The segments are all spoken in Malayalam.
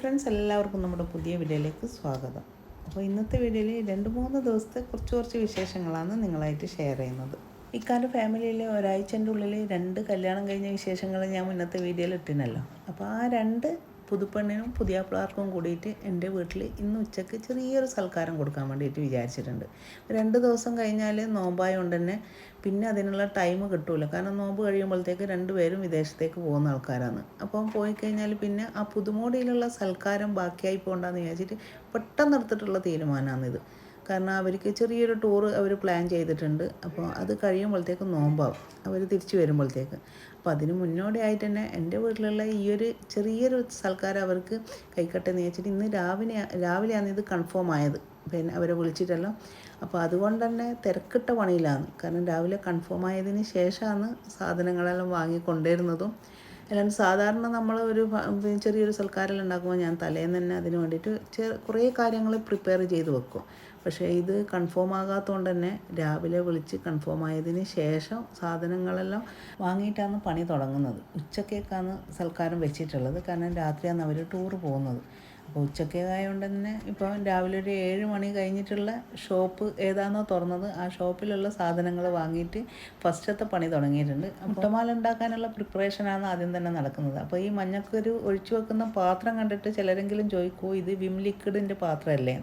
ഫ്രണ്ട്സ് എല്ലാവർക്കും നമ്മുടെ പുതിയ വീഡിയോയിലേക്ക് സ്വാഗതം. അപ്പോൾ ഇന്നത്തെ വീഡിയോയിൽ രണ്ട് മൂന്ന് ദിവസത്തെ കുറച്ച് കുറച്ച് വിശേഷങ്ങളാണ് നിങ്ങളായിട്ട് ഷെയർ ചെയ്യുന്നത്. ഇക്കാലം ഫാമിലിയിലെ ഒരാഴ്ചന്റെ ഉള്ളിൽ രണ്ട് കല്യാണം കഴിഞ്ഞ വിശേഷങ്ങൾ ഞാൻ ഇന്നത്തെ വീഡിയോയിൽ ഇട്ടിനല്ലോ. അപ്പോൾ ആ രണ്ട് പുതുപ്പെണ്ണിനും പുതിയാപ്പിളാർക്കും കൂടിയിട്ട് എന്റെ വീട്ടിൽ ഇന്ന് ഉച്ചയ്ക്ക് ചെറിയൊരു സൽക്കാരം കൊടുക്കാൻ വേണ്ടിയിട്ട് വിചാരിച്ചിട്ടുണ്ട്. രണ്ട് ദിവസം കഴിഞ്ഞാൽ നോമ്പായതുകൊണ്ട് തന്നെ പിന്നെ അതിനുള്ള ടൈം കിട്ടൂല. കാരണം നോമ്പ് കഴിയുമ്പോഴത്തേക്ക് രണ്ടുപേരും വിദേശത്തേക്ക് പോകുന്ന ആൾക്കാരാണ്. അപ്പം പോയി കഴിഞ്ഞാൽ പിന്നെ ആ പുതുമോടിയിലുള്ള സൽക്കാരം ബാക്കിയായി പോകണ്ടെന്ന് വിചാരിച്ചിട്ട് പെട്ടെന്ന് എടുത്തിട്ടുള്ള തീരുമാനമാണിത് കാരണം അവർക്ക് ചെറിയൊരു ടൂർ അവർ പ്ലാൻ ചെയ്തിട്ടുണ്ട്. അപ്പോൾ അത് കഴിയുമ്പോഴത്തേക്ക് നോമ്പാവും. അവർ തിരിച്ചു വരുമ്പോഴത്തേക്ക്. അപ്പോൾ അതിന് മുന്നോടിയായിട്ട് തന്നെ എന്റെ വീട്ടിലുള്ള ഈ ഒരു ചെറിയൊരു സൽക്കാരം അവർക്ക് കൈക്കട്ടെ എന്ന് വെച്ചിട്ട് ഇന്ന് രാവിലെ രാവിലെയാണ് ഇത് കൺഫേം ആയത്. പിന്നെ അവരെ വിളിച്ചിട്ടല്ലോ. അപ്പോൾ അതുകൊണ്ട് തന്നെ തിരക്കിട്ട പണിയിലാണ്. കാരണം രാവിലെ കൺഫേം ആയതിന് ശേഷമാണ് സാധനങ്ങളെല്ലാം വാങ്ങി കൊണ്ടുവരുന്നതും അല്ലാണ്ട് സാധാരണ നമ്മൾ ഒരു ചെറിയൊരു സൽക്കാരം ഉണ്ടാക്കുമ്പോൾ ഞാൻ തലേന്ന് തന്നെ അതിന് വേണ്ടിയിട്ട് കുറേ കാര്യങ്ങൾ പ്രിപ്പയർ ചെയ്ത് വെക്കും. പക്ഷേ ഇത് കൺഫേം ആകാത്തതുകൊണ്ട് തന്നെ രാവിലെ വിളിച്ച് കൺഫേം ആയതിന് ശേഷം സാധനങ്ങളെല്ലാം വാങ്ങിയിട്ടാണ് പണി തുടങ്ങുന്നത്. ഉച്ചക്കേക്കാണ് സൽക്കാരം വെച്ചിട്ടുള്ളത്. കാരണം രാത്രിയാണ് അവർ ടൂർ പോകുന്നത്. അപ്പോൾ ഉച്ചക്കേക്കായതുകൊണ്ട് തന്നെ രാവിലെ ഒരു ഏഴ് മണി കഴിഞ്ഞിട്ടുള്ള ഷോപ്പ് ഏതാണോ തുറന്നത്. ആ ഷോപ്പിലുള്ള സാധനങ്ങൾ വാങ്ങിയിട്ട് ഫസ്റ്റത്തെ പണി തുടങ്ങിയിട്ടുണ്ട്. മുട്ടമാല ഉണ്ടാക്കാനുള്ള പ്രിപ്പറേഷനാണ് ആദ്യം തന്നെ നടക്കുന്നത്. അപ്പോൾ ഈ മഞ്ഞക്കൊരു ഒഴിച്ചു വെക്കുന്ന പാത്രം കണ്ടിട്ട് ചിലരെങ്കിലും ചോദിക്കൂ ഇത് വിം ലിക്വിഡിന്റെ പാത്രമല്ലേ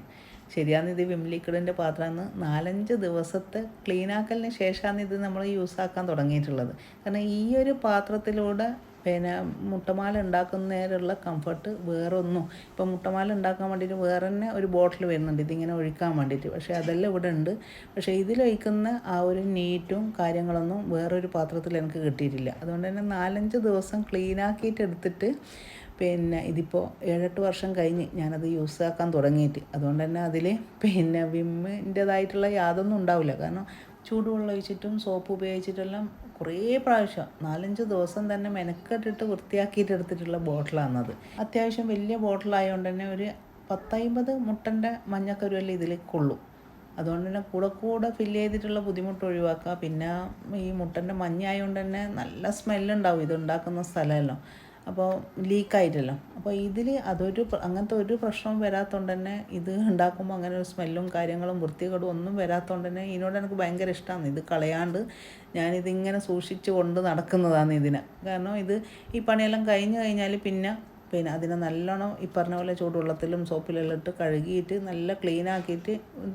ശരിയാണ് ഇത് വിം ലിക്വിഡിന്റെ പാത്രമാണ് നാലഞ്ച് ദിവസത്തെ ക്ലീനാക്കലിന് ശേഷമാണ് ഇത് നമ്മൾ യൂസ് ആക്കാൻ തുടങ്ങിയിട്ടുള്ളത്. കാരണം ഈ ഒരു പാത്രത്തിലൂടെ പിന്നെ മുട്ടമാല ഉണ്ടാക്കുന്നതിനുള്ള കംഫർട്ട് വേറൊന്നും. ഇപ്പം മുട്ടമാല ഉണ്ടാക്കാൻ വേണ്ടിയിട്ട് വേറെ തന്നെ ഒരു ബോട്ടിൽ വരുന്നുണ്ട്. ഇതിങ്ങനെ ഒഴിക്കാൻ വേണ്ടിയിട്ട് പക്ഷേ അതെല്ലാം ഇവിടെ ഉണ്ട്. പക്ഷേ ഇതിലൊഴിക്കുന്ന ആ ഒരു നീറ്റും കാര്യങ്ങളൊന്നും വേറൊരു പാത്രത്തിൽ എനിക്ക് കിട്ടിയിട്ടില്ല. അതുകൊണ്ട് തന്നെ നാലഞ്ച് ദിവസം ക്ലീനാക്കിയിട്ട് എടുത്തിട്ട് പിന്നെ ഇതിപ്പോൾ ഏഴെട്ട് വർഷം കഴിഞ്ഞ് ഞാനത് യൂസ് ആക്കാൻ തുടങ്ങിയിട്ട്. അതുകൊണ്ട് തന്നെ അതിൽ പിന്നെ വിമ്മിന്റേതായിട്ടുള്ള യാതൊന്നും ഉണ്ടാവില്ല. കാരണം ചൂടുവെള്ളം ഒഴിച്ചിട്ടും സോപ്പ് ഉപയോഗിച്ചിട്ടെല്ലാം കുറേ പ്രാവശ്യം നാലഞ്ച് ദിവസം തന്നെ മെനക്കെട്ടിട്ട് വൃത്തിയാക്കിയിട്ട് എടുത്തിട്ടുള്ള ബോട്ടിലാണത് അത്യാവശ്യം വലിയ ബോട്ടിലായതുകൊണ്ട് തന്നെ ഒരു പത്തൈമ്പത് മുട്ടന്റെ മഞ്ഞക്കരുവല്ല ഇതിൽ കൊള്ളും അതുകൊണ്ട് തന്നെ കൂടെ കൂടെ ഫില്ല് ചെയ്തിട്ടുള്ള ബുദ്ധിമുട്ട് ഒഴിവാക്കുക. പിന്നെ ഈ മുട്ടന്റെ മഞ്ഞായതുകൊണ്ട് തന്നെ നല്ല സ്മെല്ലുണ്ടാവും ഇത് ഉണ്ടാക്കുന്ന സ്ഥലമല്ലോ. അപ്പോൾ ലീക്കായിട്ടല്ലോ അപ്പോൾ ഇതിൽ അതൊരു അങ്ങനത്തെ ഒരു പ്രശ്നവും വരാത്തതുകൊണ്ട് തന്നെ ഇത് ഉണ്ടാക്കുമ്പോൾ അങ്ങനെ ഒരു സ്മെല്ലും കാര്യങ്ങളും വൃത്തികേടും ഒന്നും വരാത്തതുകൊണ്ട് തന്നെ ഇതിനോട് എനിക്ക് ഭയങ്കര ഇഷ്ടമാണ് ഇത് കളയാണ്ട് ഞാനിതിങ്ങനെ സൂക്ഷിച്ച് കൊണ്ട് നടക്കുന്നതാണ് ഇതിനെ. കാരണം ഇത് ഈ പണിയെല്ലാം കഴിഞ്ഞ് കഴിഞ്ഞാൽ പിന്നെ പിന്നെ അതിനെ നല്ലോണം ഈ പറഞ്ഞ പോലെ ചൂടുവെള്ളത്തിലും സോപ്പിലെല്ലാം ഇട്ട് കഴുകിയിട്ട് നല്ല ക്ലീൻ ആക്കിയിട്ട്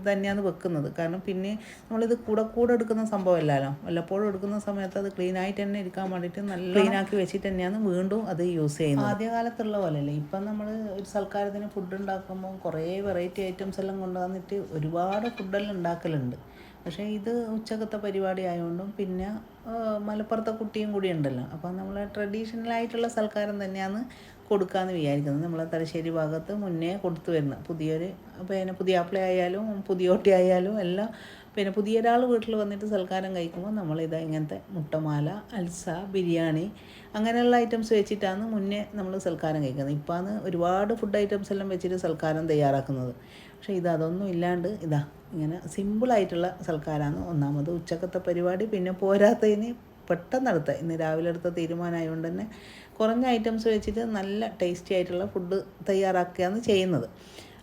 തന്നെയാണ് വെക്കുന്നത്. കാരണം പിന്നെ നമ്മളിത് കൂടെ കൂടെ എടുക്കുന്ന സംഭവമല്ലല്ലോ. വല്ലപ്പോഴും എടുക്കുന്ന സമയത്ത് അത് ക്ലീൻ ആയിട്ട് തന്നെ ഇരിക്കാൻ വേണ്ടിയിട്ട് നല്ല ക്ലീൻ ആക്കി വെച്ചിട്ട് തന്നെയാണ് വീണ്ടും അത് യൂസ് ചെയ്യുന്നത്. ആദ്യകാലത്തുള്ള പോലെയല്ലേ. ഇപ്പം നമ്മൾ ഒരു സൽക്കാരത്തിന് ഫുഡ് ഉണ്ടാക്കുമ്പോൾ കുറേ വെറൈറ്റി ഐറ്റംസ് എല്ലാം കൊണ്ടുവന്നിട്ട് ഒരുപാട് ഫുഡെല്ലാം ഉണ്ടാക്കലുണ്ട്. പക്ഷേ ഇത് ഉച്ചക്കത്തെ പരിപാടി ആയതുകൊണ്ടും പിന്നെ മലപ്പുറത്തെ കുട്ടിയും കൂടി ഉണ്ടല്ലോ. അപ്പോൾ നമ്മൾ ട്രഡീഷണൽ ആയിട്ടുള്ള സൽക്കാരം തന്നെയാണ് കൊടുക്കാമെന്ന് വിചാരിക്കുന്നത്. നമ്മളെ തലശ്ശേരി ഭാഗത്ത് മുന്നേ കൊടുത്തു വരുന്ന പുതിയൊരു പിന്നെ പുതിയ ആപ്പിള ആയാലും പുതിയോട്ടി ആയാലും എല്ലാം പിന്നെ പുതിയ ഒരാൾ വീട്ടിൽ വന്നിട്ട് സൽക്കാരം കഴിക്കുമ്പോൾ നമ്മളിത് ഇങ്ങനത്തെ മുട്ടമാല അൽസ ബിരിയാണി അങ്ങനെയുള്ള ഐറ്റംസ് വെച്ചിട്ടാണ് മുന്നേ നമ്മൾ സൽക്കാരം കഴിക്കുന്നത്. ആണ് ഒരുപാട് ഫുഡ് ഐറ്റംസ് എല്ലാം വെച്ചിട്ട് സൽക്കാരം തയ്യാറാക്കുന്നത്. പക്ഷേ ഇത് അതൊന്നും ഇല്ലാണ്ട് ഇതാ ഇങ്ങനെ സിമ്പിളായിട്ടുള്ള സൽക്കാരമാണ് ഒന്നാമത് ഉച്ചക്കത്തെ പരിപാടി പിന്നെ പോരാത്തതിന് പെട്ടെന്ന് എടുത്ത ഇന്ന് രാവിലെ എടുത്ത തീരുമാനമായതുകൊണ്ട് തന്നെ കുറഞ്ഞ ഐറ്റംസ് വെച്ചിട്ട് നല്ല ടേസ്റ്റി ആയിട്ടുള്ള ഫുഡ് തയ്യാറാക്കുകയാണ് ചെയ്യുന്നത്.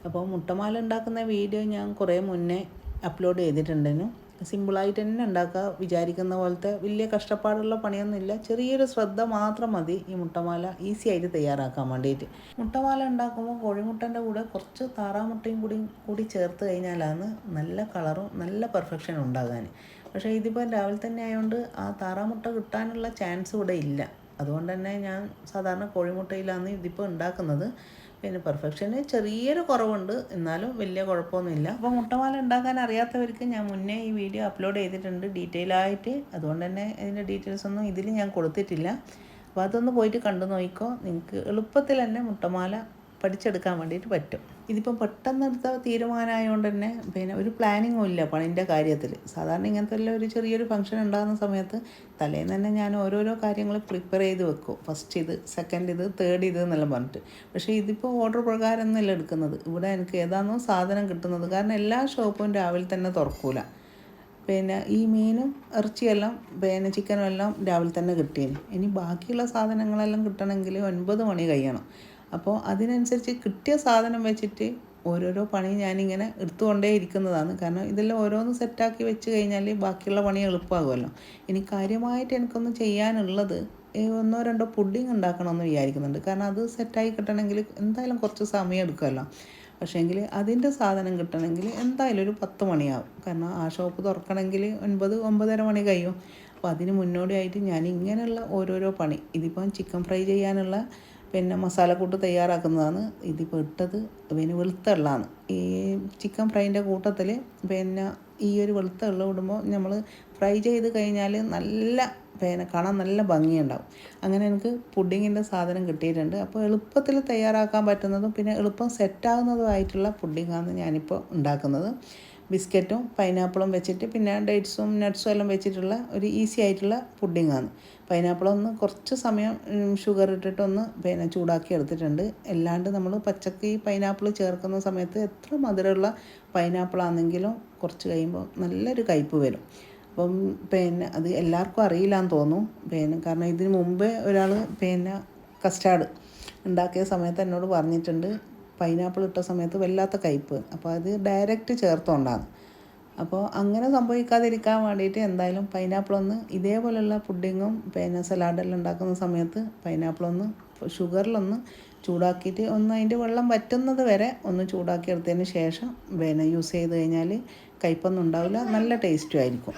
അപ്പോൾ മുട്ടമാല ഉണ്ടാക്കുന്ന വീഡിയോ ഞാൻ കുറേ മുന്നേ അപ്ലോഡ് ചെയ്തിട്ടുണ്ടായിരുന്നു സിമ്പിളായിട്ട് തന്നെ ഉണ്ടാക്കുക. വിചാരിക്കുന്ന പോലത്തെ വലിയ കഷ്ടപ്പാടുള്ള പണിയൊന്നുമില്ല. ചെറിയൊരു ശ്രദ്ധ മാത്രം മതി ഈ മുട്ടമാല ഈസി ആയിട്ട് തയ്യാറാക്കാൻ വേണ്ടിയിട്ട്. മുട്ടമാല ഉണ്ടാക്കുമ്പോൾ കോഴിമുട്ടന്റെ കൂടെ കുറച്ച് താറാമുട്ടയും കൂടി കൂടി ചേർത്ത് കഴിഞ്ഞാലാണ് നല്ല കളറും നല്ല പെർഫെക്ഷനും ഉണ്ടാകാൻ. പക്ഷേ ഇതിപ്പോൾ രാവിലെ തന്നെ ആയതുകൊണ്ട് ആ താറാമുട്ട കിട്ടാനുള്ള ചാൻസ് ഇവിടെ ഇല്ല. അതുകൊണ്ട് തന്നെ ഞാൻ സാധാരണ കോഴിമുട്ടയിലാണ് ഇതിപ്പോൾ ഉണ്ടാക്കുന്നത്. പിന്നെ പെർഫെക്ഷന് ചെറിയൊരു കുറവുണ്ട്. എന്നാലും വലിയ കുഴപ്പമൊന്നുമില്ല. അപ്പോൾ മുട്ടമാല ഉണ്ടാക്കാൻ അറിയാത്തവർക്ക് ഞാൻ മുന്നേ ഈ വീഡിയോ അപ്ലോഡ് ചെയ്തിട്ടുണ്ട്. ഡീറ്റെയിൽ ആയിട്ട്. അതുകൊണ്ട് തന്നെ ഇതിന്റെ ഡീറ്റെയിൽസ് ഒന്നും ഇതിൽ ഞാൻ കൊടുത്തിട്ടില്ല. അപ്പോൾ അതൊന്ന് പോയിട്ട് കണ്ടു നോക്കിക്കോ. നിങ്ങൾക്ക് എളുപ്പത്തിൽ തന്നെ മുട്ടമാല പഠിച്ചെടുക്കാൻ വേണ്ടിയിട്ട് പറ്റും. ഇതിപ്പം പെട്ടെന്ന് എടുത്ത തീരുമാനമായതുകൊണ്ട് തന്നെ പിന്നെ ഒരു പ്ലാനിങ്ങും ഇല്ല പണിന്റെ കാര്യത്തിൽ. സാധാരണ ഇങ്ങനത്തെ എല്ലാം ഒരു ചെറിയൊരു ഫംഗ്ഷൻ ഉണ്ടാകുന്ന സമയത്ത് തലേന്ന് തന്നെ ഞാൻ ഓരോരോ കാര്യങ്ങൾ പ്രിപ്പയർ ചെയ്ത് വെക്കും. ഫസ്റ്റ് ഇത് സെക്കൻഡ് ഇത് തേർഡ് ഇത് എന്നെല്ലാം പറഞ്ഞിട്ട്. പക്ഷേ ഇതിപ്പോൾ ഓർഡർ പ്രകാരം ഒന്നുമല്ല എടുക്കുന്നത്. ഇവിടെ എനിക്ക് ഏതാണോ സാധനം കിട്ടുന്നത്. കാരണം എല്ലാ ഷോപ്പും രാവിലെ തന്നെ തുറക്കൂല. പിന്നെ ഈ മീനും ഇറച്ചിയെല്ലാം പിന്നെ ചിക്കനും എല്ലാം രാവിലെ തന്നെ കിട്ടിയേനെ ഇനി ബാക്കിയുള്ള സാധനങ്ങളെല്ലാം കിട്ടണമെങ്കിൽ ഒൻപത് മണി കഴിയണം. അപ്പോൾ അതിനനുസരിച്ച് കിട്ടിയ സാധനം വെച്ചിട്ട് ഓരോരോ പണി ഞാനിങ്ങനെ എടുത്തുകൊണ്ടേ ഇരിക്കുന്നതാണ്. കാരണം ഇതെല്ലാം ഓരോന്ന് സെറ്റാക്കി വെച്ച് കഴിഞ്ഞാൽ ബാക്കിയുള്ള പണി എളുപ്പമാകുമല്ലോ. ഇനി കാര്യമായിട്ട് എനിക്കൊന്നും ചെയ്യാനുള്ളത് ഒന്നോ രണ്ടോ പുഡിങ് ഉണ്ടാക്കണമെന്ന് വിചാരിക്കുന്നുണ്ട്. കാരണം അത് സെറ്റായി കിട്ടണമെങ്കിൽ എന്തായാലും കുറച്ച് സമയം എടുക്കുമല്ലോ. പക്ഷേങ്കിൽ അതിന്റെ സാധനം കിട്ടണമെങ്കിൽ എന്തായാലും ഒരു പത്ത് മണിയാവും. കാരണം ആ ഷോപ്പ് തുറക്കണമെങ്കിൽ ഒൻപത് ഒമ്പതര മണി കഴിയും. അപ്പോൾ അതിന് മുന്നോടിയായിട്ട് ഞാൻ ഇങ്ങനെയുള്ള ഓരോരോ പണി. ഇതിപ്പം ചിക്കൻ ഫ്രൈ ചെയ്യാനുള്ള പിന്നെ മസാലക്കൂട്ട് തയ്യാറാക്കുന്നതാണ്. ഇതിപ്പോൾ ഇട്ടത് പിന്നെ വെളുത്ത ഈ ചിക്കൻ ഫ്രൈന്റെ കൂട്ടത്തിൽ പിന്നെ ഈ ഒരു വെളുത്ത ഇടുമ്പോൾ നമ്മൾ ഫ്രൈ ചെയ്ത് കഴിഞ്ഞാൽ നല്ല പിന്നെ കാണാൻ നല്ല ഭംഗിയുണ്ടാവും. അങ്ങനെ എനിക്ക് പുഡിങ്ങിന്റെ സാധനം കിട്ടിയിട്ടുണ്ട്. അപ്പോൾ എളുപ്പത്തിൽ തയ്യാറാക്കാൻ പറ്റുന്നതും പിന്നെ എളുപ്പം സെറ്റാകുന്നതുമായിട്ടുള്ള പുഡിങ്ങാണ് ഞാനിപ്പോൾ ഉണ്ടാക്കുന്നത്. ബിസ്ക്കറ്റും പൈനാപ്പിളും വെച്ചിട്ട് പിന്നെ ഡേറ്റ്സും നട്ട്സും എല്ലാം വെച്ചിട്ടുള്ള ഒരു ഈസി ആയിട്ടുള്ള പുഡിങ്ങാണ്. പൈനാപ്പിളൊന്ന് കുറച്ച് സമയം ഷുഗർ ഇട്ടിട്ടൊന്ന് പിന്നെ ചൂടാക്കി എടുത്തിട്ടുണ്ട്. അല്ലാണ്ട് നമ്മൾ പച്ചക്ക് പൈനാപ്പിൾ ചേർക്കുന്ന സമയത്ത് എത്ര മധുരമുള്ള പൈനാപ്പിളാണെങ്കിലും കുറച്ച് കഴിയുമ്പോൾ നല്ലൊരു കയ്പ്പ് വരും. അപ്പം പിന്നെ അത് എല്ലാവർക്കും അറിയില്ലാന്ന് തോന്നും. പിന്നെ കാരണം ഇതിന് മുമ്പേ ഒരാൾ പിന്നെ കസ്റ്റാർഡ് ഉണ്ടാക്കിയ സമയത്ത് എന്നോട് പറഞ്ഞിട്ടുണ്ട്. പൈനാപ്പിൾ ഇട്ട സമയത്ത് വല്ലാത്ത കയ്പ്പ്. അപ്പോൾ അത് ഡയറക്റ്റ് ചേർത്തോണ്ടാണ്. അപ്പോൾ അങ്ങനെ സംഭവിക്കാതിരിക്കാൻ വേണ്ടിയിട്ട് എന്തായാലും പൈനാപ്പിൾ ഒന്ന് ഇതേപോലെയുള്ള പുഡിങ്ങും പിന്നെ സലാഡെല്ലാം ഉണ്ടാക്കുന്ന സമയത്ത് പൈനാപ്പിൾ പൈനാപ്പിളൊന്ന് ഷുഗറിലൊന്ന് ചൂടാക്കിയിട്ട് ഒന്ന് അതിന്റെ വെള്ളം വറ്റുന്നത് വരെ ഒന്ന് ചൂടാക്കി എടുത്തതിന് ശേഷം പിന്നെ യൂസ് ചെയ്ത് കഴിഞ്ഞാൽ കയ്പൊന്നും ഉണ്ടാവില്ല. നല്ല ടേസ്റ്റും ആയിരിക്കും.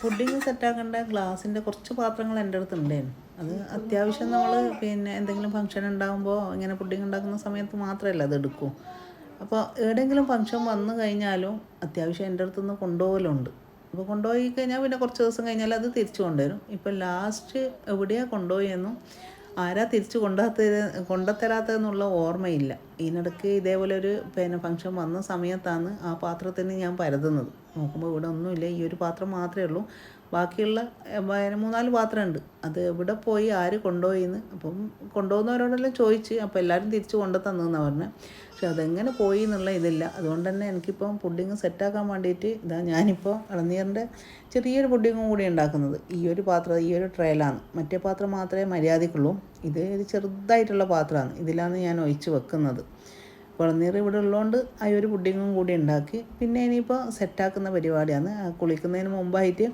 പുഡിങ് സെറ്റാക്കേണ്ട ഗ്ലാസിന്റെ കുറച്ച് പാത്രങ്ങൾ എന്റെ അടുത്ത് ഉണ്ടായിരുന്നു. അത് അത്യാവശ്യം നമ്മൾ പിന്നെ എന്തെങ്കിലും ഫംഗ്ഷൻ ഉണ്ടാകുമ്പോൾ ഇങ്ങനെ പുഡിങ് ഉണ്ടാക്കുന്ന സമയത്ത് മാത്രമല്ല അത് എടുക്കൂ. അപ്പോൾ എവിടെയെങ്കിലും ഫംഗ്ഷൻ വന്നു കഴിഞ്ഞാലും അത്യാവശ്യം എന്റെ അടുത്തുനിന്ന് കൊണ്ടുപോകലുണ്ട്. അപ്പോൾ കൊണ്ടുപോയി കഴിഞ്ഞാൽ പിന്നെ കുറച്ച് ദിവസം കഴിഞ്ഞാൽ അത് തിരിച്ചു കൊണ്ടുവരും. ഇപ്പോൾ ലാസ്റ്റ് എവിടെയാണ് കൊണ്ടുപോയെന്നും ആരാ തിരിച്ചു കൊണ്ടുത്തര കൊണ്ടുത്തരാത്തതെന്നുള്ള ഓർമ്മയില്ല. ഇതിനിടയ്ക്ക് ഇതേപോലെ ഒരു പിന്നെ ഫംഗ്ഷൻ വന്ന സമയത്താണ് ആ പാത്രത്തിന് ഞാൻ പരതുന്നത്. നോക്കുമ്പോൾ ഇവിടെ ഒന്നുമില്ല ഈ ഒരു പാത്രം മാത്രമേ ഉള്ളൂ. ബാക്കിയുള്ള മൂന്നാൽ പാത്രമുണ്ട്. അത് എവിടെ പോയി ആര് കൊണ്ടുപോയിന്ന് അപ്പം കൊണ്ടുപോകുന്നവരോടെല്ലാം ചോദിച്ച് അപ്പോൾ എല്ലാവരും തിരിച്ച് കൊണ്ടു തന്നെന്നാണ് പറഞ്ഞത് പക്ഷെ അതെങ്ങനെ പോയി എന്നുള്ള ഇതില്ല. അതുകൊണ്ട് തന്നെ എനിക്കിപ്പം പുഡിങ് സെറ്റാക്കാൻ വേണ്ടിയിട്ട് ഇതാ ഞാനിപ്പോൾ ഇളനീറിന്റെ ചെറിയൊരു പുഡിങ്ങും കൂടി ഉണ്ടാക്കുന്നത്. ഈ ഒരു പാത്രം ഈ ഒരു ട്രേലാണ് മറ്റേ പാത്രം മാത്രമേ മര്യാദക്കുള്ളൂ ഇത് ഒരു ചെറുതായിട്ടുള്ള പാത്രമാണ്. ഇതിലാണ് ഞാൻ ഒഴിച്ച് വെക്കുന്നത്. ഇളനീർ ഇവിടെ ഉള്ളതുകൊണ്ട് ആ ഒരു പുഡിങ്ങും കൂടി ഉണ്ടാക്കി. പിന്നെ ഇനിയിപ്പോൾ സെറ്റാക്കുന്ന പരിപാടിയാണ്. കുളിക്കുന്നതിന് മുമ്പായിട്ട്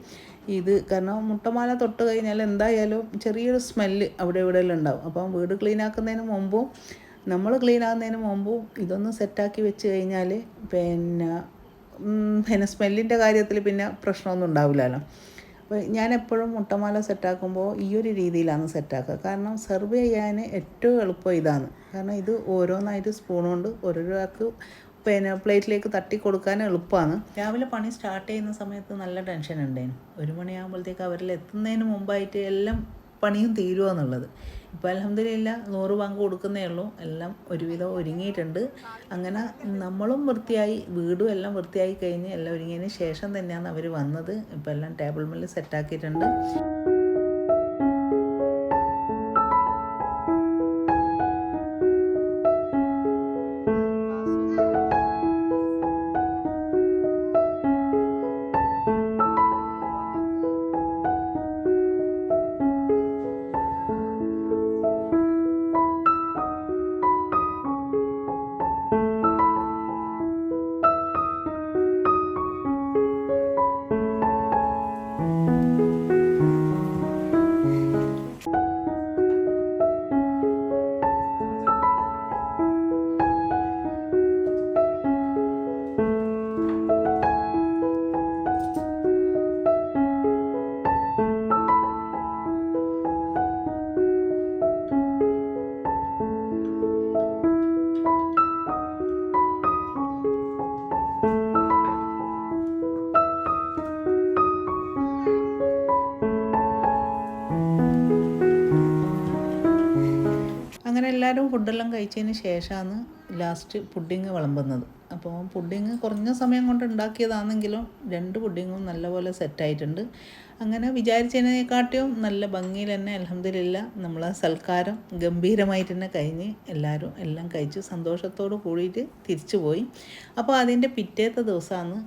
ഇത് കാരണം മുട്ടമാല തൊട്ട് കഴിഞ്ഞാൽ എന്തായാലും ചെറിയൊരു സ്മെല്ല് അവിടെ ഇവിടെ എല്ലാം ഉണ്ടാവും. അപ്പം വീട് ക്ലീൻ ആക്കുന്നതിന് മുമ്പും നമ്മൾ ക്ലീൻ ആകുന്നതിന് മുമ്പും ഇതൊന്ന് സെറ്റാക്കി വെച്ച് കഴിഞ്ഞാൽ പിന്നെ പിന്നെ സ്മെല്ലിന്റെ കാര്യത്തിൽ പിന്നെ പ്രശ്നമൊന്നും ഉണ്ടാവില്ലല്ലോ. അപ്പോൾ ഞാൻ എപ്പോഴും മുട്ടമാല സെറ്റാക്കുമ്പോൾ ഈ ഒരു രീതിയിലാണ് സെറ്റാക്കുക കാരണം സെർവ് ചെയ്യാൻ ഏറ്റവും എളുപ്പം ഇതാണ്. കാരണം ഇത് ഓരോന്നായിട്ട് സ്പൂൺ കൊണ്ട് ഓരോരാൾക്ക് പിന്നെ പ്ലേറ്റിലേക്ക് തട്ടി കൊടുക്കാൻ എളുപ്പമാണ്. രാവിലെ പണി സ്റ്റാർട്ട് ചെയ്യുന്ന സമയത്ത് നല്ല ടെൻഷൻ ഉണ്ടായിരുന്നു ഒരു മണിയാകുമ്പോഴത്തേക്ക് അവരിൽ എത്തുന്നതിന് മുമ്പായിട്ട് എല്ലാം പണിയും തീരുക എന്നുള്ളത്. ഇപ്പോൾ അലഹമില്ല നൂറ് പങ്ക് കൊടുക്കുന്നേ ഉള്ളൂ. എല്ലാം ഒരുവിധം ഒരുങ്ങിയിട്ടുണ്ട്. അങ്ങനെ നമ്മളും വൃത്തിയായി വീടും എല്ലാം വൃത്തിയായി കഴിഞ്ഞ് എല്ലാം ഒരുങ്ങിയതിന് ശേഷം തന്നെയാണ് അവർ വന്നത്. ഇപ്പോൾ എല്ലാം ടേബിൾ മേൽ സെറ്റാക്കിയിട്ടുണ്ട്. ഫുഡെല്ലാം കഴിച്ചതിന് ശേഷമാണ് ലാസ്റ്റ് പുഡിങ് വിളമ്പുന്നത്. അപ്പോൾ പുഡിങ് കുറഞ്ഞ സമയം കൊണ്ട് ഉണ്ടാക്കിയതാണെങ്കിലും രണ്ട് പുഡിങ്ങും നല്ലപോലെ സെറ്റായിട്ടുണ്ട്. അങ്ങനെ വിചാരിച്ചതിനെക്കാട്ടിയും നല്ല ഭംഗിയിൽ തന്നെ അലഹമില്ല നമ്മളെ സൽക്കാരം ഗംഭീരമായിട്ട് തന്നെ കഴിഞ്ഞ് എല്ലാവരും എല്ലാം കഴിച്ച് സന്തോഷത്തോട് കൂടിയിട്ട് തിരിച്ചു പോയി. അപ്പോൾ അതിന്റെ പിറ്റേത്തെ ദിവസമാണ്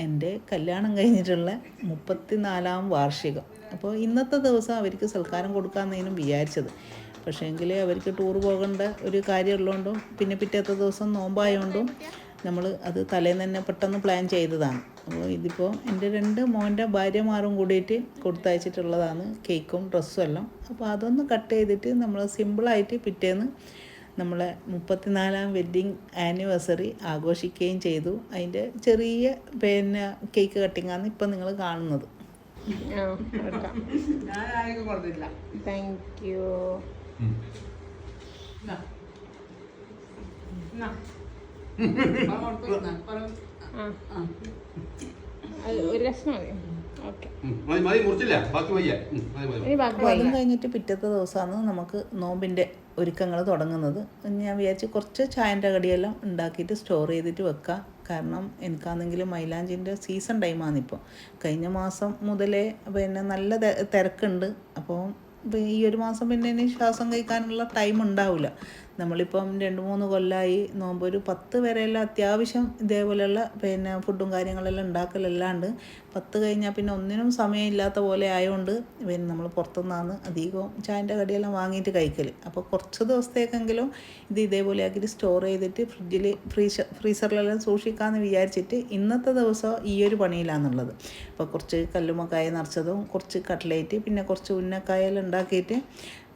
എന്റെ കല്യാണം കഴിഞ്ഞിട്ടുള്ള മുപ്പത്തിനാലാം വാർഷികം. അപ്പോൾ ഇന്നത്തെ ദിവസം അവർക്ക് സൽക്കാരം കൊടുക്കാമെന്നതിനും വിചാരിച്ചത്. പക്ഷേങ്കിൽ അവർക്ക് ടൂർ പോകേണ്ട ഒരു കാര്യമുള്ളതുകൊണ്ടും പിന്നെ പിറ്റേത്തെ ദിവസം നോമ്പായതുകൊണ്ടും നമ്മൾ അത് തലേന്ന് തന്നെ പെട്ടെന്ന് പ്ലാൻ ചെയ്തതാണ്. അപ്പോൾ ഇതിപ്പോൾ എന്റെ രണ്ട് മോന്റെ ഭാര്യമാരും കൂടിയിട്ട് കൊടുത്തയച്ചിട്ടുള്ളതാണ് കേക്കും ഡ്രസ്സും എല്ലാം. അപ്പോൾ അതൊന്ന് കട്ട് ചെയ്തിട്ട് നമ്മൾ സിമ്പിളായിട്ട് പിറ്റേന്ന് നമ്മളെ മുപ്പത്തിനാലാം വെഡ്ഡിങ് ആനിവേഴ്സറി ആഘോഷിക്കുകയും ചെയ്തു. അതിന്റെ ചെറിയ പിന്നെ കേക്ക് കട്ടിങ്ങാണ് ഇപ്പം നിങ്ങൾ കാണുന്നത്. താങ്ക് യു ഒരു മതി. അതും കഴിഞ്ഞിട്ട് പിറ്റത്തെ ദിവസമാണ് നമുക്ക് നോമ്പിന്റെ ഒരുക്കങ്ങൾ തുടങ്ങുന്നത്. ഞാൻ വിചാരിച്ച് കുറച്ച് ചായന്റെ കടിയെല്ലാം ഉണ്ടാക്കിയിട്ട് സ്റ്റോർ ചെയ്തിട്ട് വെക്കാം. കാരണം എനിക്കാണെങ്കിലും മൈലാഞ്ചിന്റെ സീസൺ ടൈമാണിപ്പോൾ കഴിഞ്ഞ മാസം മുതലേ പിന്നെ നല്ല തിരക്കുണ്ട്. അപ്പോൾ ഈ ഒരു മാസം പിന്നെ ഇനി ശ്വാസം കഴിക്കാനുള്ള ടൈം ഉണ്ടാവില്ല നമ്മളിപ്പം രണ്ട് മൂന്ന് കൊല്ലമായി നോമ്പ് ഒരു പത്ത് വരെയെല്ലാം അത്യാവശ്യം ഇതേപോലെയുള്ള പിന്നെ ഫുഡും കാര്യങ്ങളെല്ലാം ഉണ്ടാക്കലല്ലാണ്ട് പത്ത് കഴിഞ്ഞാൽ പിന്നെ ഒന്നിനും സമയമില്ലാത്ത പോലെ ആയതുകൊണ്ട് പിന്നെ നമ്മൾ പുറത്തുനിന്നാണ് അധികവും ചായന്റെ കടിയെല്ലാം വാങ്ങിയിട്ട് കഴിക്കൽ അപ്പോൾ കുറച്ച് ദിവസത്തേക്കെങ്കിലും ഇത് ഇതേപോലെ ആക്കിയിട്ട് സ്റ്റോർ ചെയ്തിട്ട് ഫ്രിഡ്ജിൽ ഫ്രീസർ ഫ്രീസറിലെല്ലാം സൂക്ഷിക്കാമെന്ന് വിചാരിച്ചിട്ട് ഇന്നത്തെ ദിവസം ഈ ഒരു പണിയിലാണുള്ളത്. അപ്പോൾ കുറച്ച് കല്ലുമക്കായ നിറച്ചതും കുറച്ച് കട്ട്ലേറ്റ് പിന്നെ കുറച്ച് ഉന്നക്കായെല്ലാം ഉണ്ടാക്കിയിട്ട്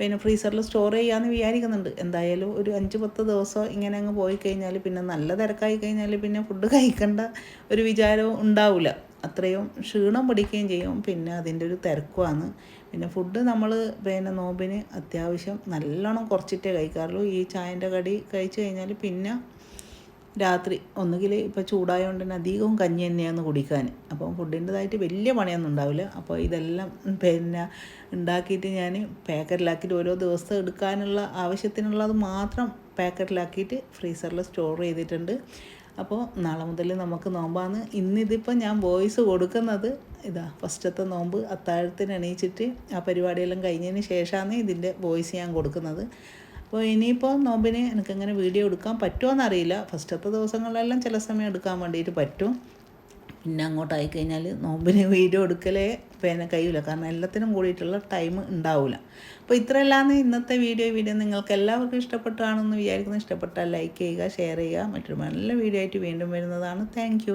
പിന്നെ ഫ്രീസറിൽ സ്റ്റോർ ചെയ്യാമെന്ന് വിചാരിക്കുന്നുണ്ട്. എന്തായാലും ഒരു അഞ്ച് പത്ത് ദിവസം ഇങ്ങനെ അങ്ങ് പോയി കഴിഞ്ഞാൽ പിന്നെ നല്ല തിരക്കായി കഴിഞ്ഞാൽ പിന്നെ ഫുഡ് കഴിക്കേണ്ട ഒരു വിചാരവും ഉണ്ടാവില്ല അത്രയും ക്ഷീണം പിടിക്കുകയും ചെയ്യും. പിന്നെ അതിന്റെ ഒരു തിരക്കുമാണ് പിന്നെ ഫുഡ് നമ്മൾ പിന്നെ നോമ്പിന് അത്യാവശ്യം നല്ലോണം കുറച്ചിട്ടേ കഴിക്കാറുള്ളൂ. ഈ ചായന്റെ കടി കഴിച്ചു കഴിഞ്ഞാൽ പിന്നെ രാത്രി. ഒന്നുകിൽ ഇപ്പോൾ ചൂടായതുകൊണ്ട് തന്നെ അധികവും കഞ്ഞി തന്നെയാണ് കുടിക്കാൻ. അപ്പം ഫുഡിന്റെതായിട്ട് വലിയ പണിയൊന്നും ഉണ്ടാവില്ല. അപ്പോൾ ഇതെല്ലാം പിന്നെ ഉണ്ടാക്കിയിട്ട് ഞാൻ പാക്കറ്റിലാക്കിയിട്ട് ഓരോ ദിവസം എടുക്കാനുള്ള ആവശ്യത്തിനുള്ളത് മാത്രം പാക്കറ്റിലാക്കിയിട്ട് ഫ്രീസറിൽ സ്റ്റോർ ചെയ്തിട്ടുണ്ട്. അപ്പോൾ നാളെ മുതൽ നമുക്ക് നോമ്പാണ്. ഇന്നിതിപ്പോൾ ഞാൻ വോയിസ് കൊടുക്കുന്നത് ഇതാ ഫസ്റ്റത്തെ നോമ്പ് അത്താഴത്തിന് എണീച്ചിട്ട് ആ പരിപാടിയെല്ലാം കഴിഞ്ഞതിന് ശേഷമാണ് ഇതിന്റെ വോയിസ് ഞാൻ കൊടുക്കുന്നത്. അപ്പോൾ ഇനിയിപ്പോൾ നോമ്പിന് എനിക്കങ്ങനെ വീഡിയോ എടുക്കാൻ പറ്റുമോ അറിയില്ല ഫസ്റ്റത്തെ ദിവസങ്ങളിലെല്ലാം ചില സമയം എടുക്കാൻ വേണ്ടിയിട്ട് പറ്റും. പിന്നെ അങ്ങോട്ടായി കഴിഞ്ഞാൽ നോമ്പിന് വീഡിയോ എടുക്കലേ പിന്നെ കഴിയില്ല കാരണം എല്ലാത്തിനും കൂടിയിട്ടുള്ള ടൈം ഉണ്ടാവില്ല അപ്പോൾ ഇത്രയല്ലാന്ന് ഇന്നത്തെ വീഡിയോ വീഡിയോ നിങ്ങൾക്ക് എല്ലാവർക്കും ഇഷ്ടപ്പെട്ടാണെന്ന് വിചാരിക്കുന്നു. ഇഷ്ടപ്പെട്ടാൽ ലൈക്ക് ചെയ്യുക ഷെയർ ചെയ്യുക. മറ്റൊരു നല്ല വീഡിയോ ആയിട്ട് വീണ്ടും വരുന്നതാണ്. താങ്ക്